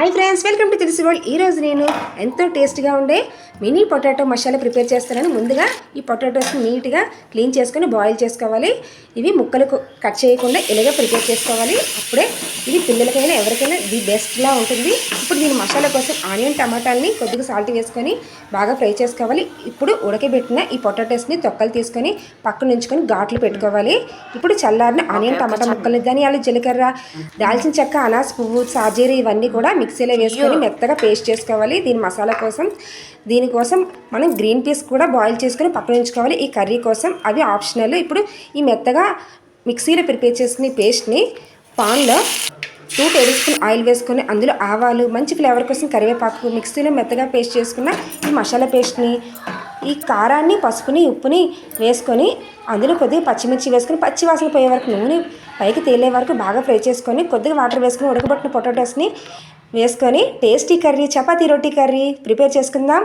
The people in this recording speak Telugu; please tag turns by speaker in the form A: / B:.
A: హాయ్ ఫ్రెండ్స్ వెల్కమ్ టు తెలిసి వరల్డ్. ఈరోజు నేను ఎంతో టేస్ట్గా ఉండే మినీ పొటాటో మసాలా ప్రిపేర్ చేస్తానని ముందుగా ఈ పొటాటోస్ని నీట్గా క్లీన్ చేసుకొని బాయిల్ చేసుకోవాలి. ఇవి ముక్కలు కట్ చేయకుండా ఇలాగే ప్రిపేర్ చేసుకోవాలి. అప్పుడే ఇది పిల్లలకైనా ఎవరికైనా ది బెస్ట్లా ఉంటుంది. ఇప్పుడు దీని మసాలా కోసం ఆనియన్ టమాటాలని కొద్దిగా సాల్ట్ వేసుకొని బాగా ఫ్రై చేసుకోవాలి. ఇప్పుడు ఉడకబెట్టిన ఈ పొటాటోస్ని తొక్కలు తీసుకొని పక్కన ఉంచుకొని ఘాట్లు పెట్టుకోవాలి. ఇప్పుడు చల్లారిన ఆనియన్ టమాటా ముక్కలు ధనియాలు జీలకర్ర దాల్చిన చెక్క అనాస్ పువ్వు సాజీరి ఇవన్నీ కూడా మిక్సీలో వేసుకొని మెత్తగా పేస్ట్ చేసుకోవాలి. దీని మసాలా కోసం దీనికోసం మనం గ్రీన్ పీస్ కూడా బాయిల్ చేసుకొని పక్కన ఉంచుకోవాలి. ఈ కర్రీ కోసం అవి ఆప్షనల్. ఇప్పుడు ఈ మెత్తగా మిక్సీలో ప్రిపేర్ చేసుకునే పేస్ట్ని పాన్లో టూ టేబుల్ స్పూన్ ఆయిల్ వేసుకొని అందులో ఆవాలు మంచి ఫ్లేవర్ కోసం కరివేపాకు మిక్సీలో మెత్తగా పేస్ట్ చేసుకున్న ఈ మసాలా పేస్ట్ని ఈ కారాన్ని పసుపుని ఉప్పుని వేసుకొని అందులో కొద్దిగా పచ్చిమిర్చి వేసుకొని పచ్చి వాసన పోయే వరకు నూనె పైకి తేలే వరకు బాగా ఫ్రై చేసుకొని కొద్దిగా వాటర్ వేసుకొని ఉడకబట్టిన పొటాటోస్ని వేసుకొని టేస్టీ కర్రీ చపాతీ రొట్టి కర్రీ ప్రిపేర్ చేసుకుందాం.